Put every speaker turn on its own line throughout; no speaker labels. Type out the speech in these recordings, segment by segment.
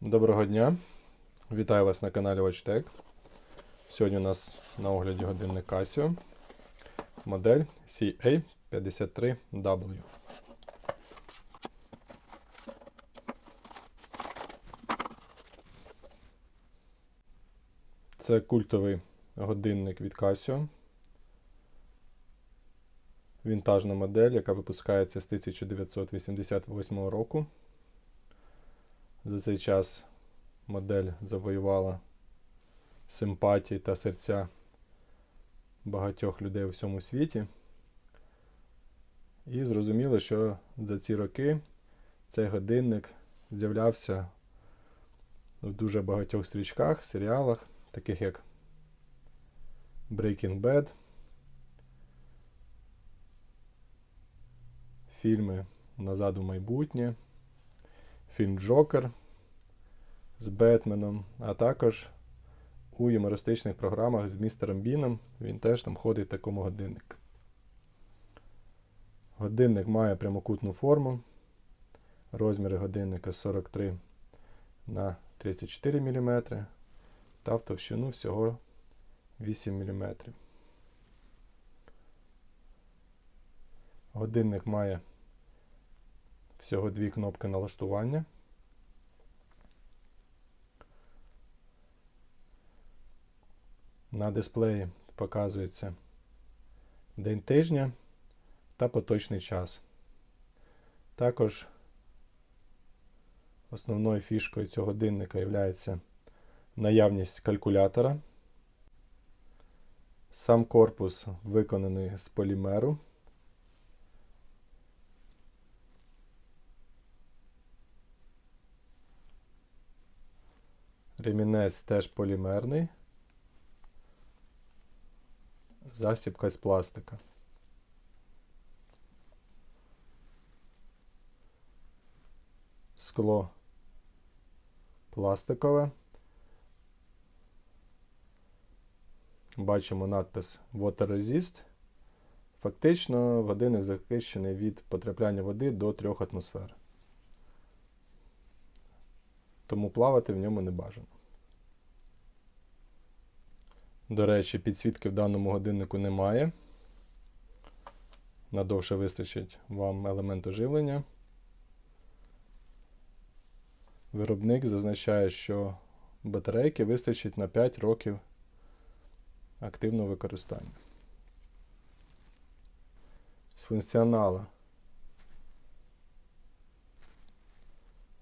Доброго дня! Вітаю вас на каналі WatchTech. Сьогодні у нас на огляді годинник Casio. Модель CA53W. Це культовий годинник від Casio. Вінтажна модель, яка випускається з 1988 року. За цей час модель завоювала симпатії та серця багатьох людей у всьому світі. І зрозуміло, що за ці роки цей годинник з'являвся в дуже багатьох стрічках, серіалах, таких як Breaking Bad, фільми Назад у майбутнє фільм Джокер з Бетменом, а також у юмористичних програмах з містером Біном. Він теж там ходить в такому годиннику. Годинник має прямокутну форму. Розміри годинника 43 на 34 мм та в товщину всього 8 мм. Годинник має всього дві кнопки налаштування. На дисплеї показується день тижня та поточний час. Також основною фішкою цього годинника є наявність калькулятора. Сам корпус виконаний з полімеру. Ремінець теж полімерний. Засібка з пластика. Скло пластикове. Бачимо надпис Water Resist. Фактично годинник захищений від потрапляння води до 3 атмосфер тому плавати в ньому не бажано. До речі, підсвітки в даному годиннику немає. Надовше вистачить вам елемент оживлення. Виробник зазначає, що батарейки вистачить на 5 років активного використання. З функціоналу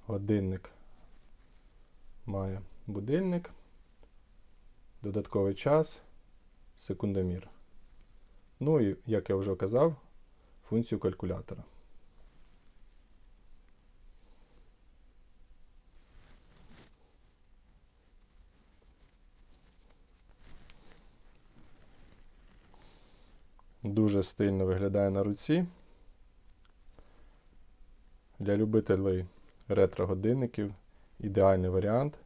годинник має будильник, додатковий час, секундомір. Ну і, як я вже казав, функцію калькулятора. Дуже стильно виглядає на руці. Для любителей ретро-годинників ідеальний варіант.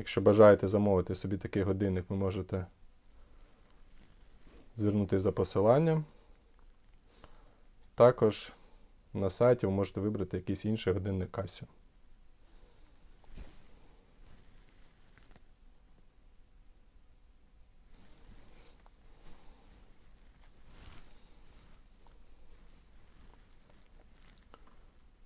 Якщо бажаєте замовити собі такий годинник, ви можете звернутися за посиланням. Також на сайті ви можете вибрати якийсь інший годинник Casio.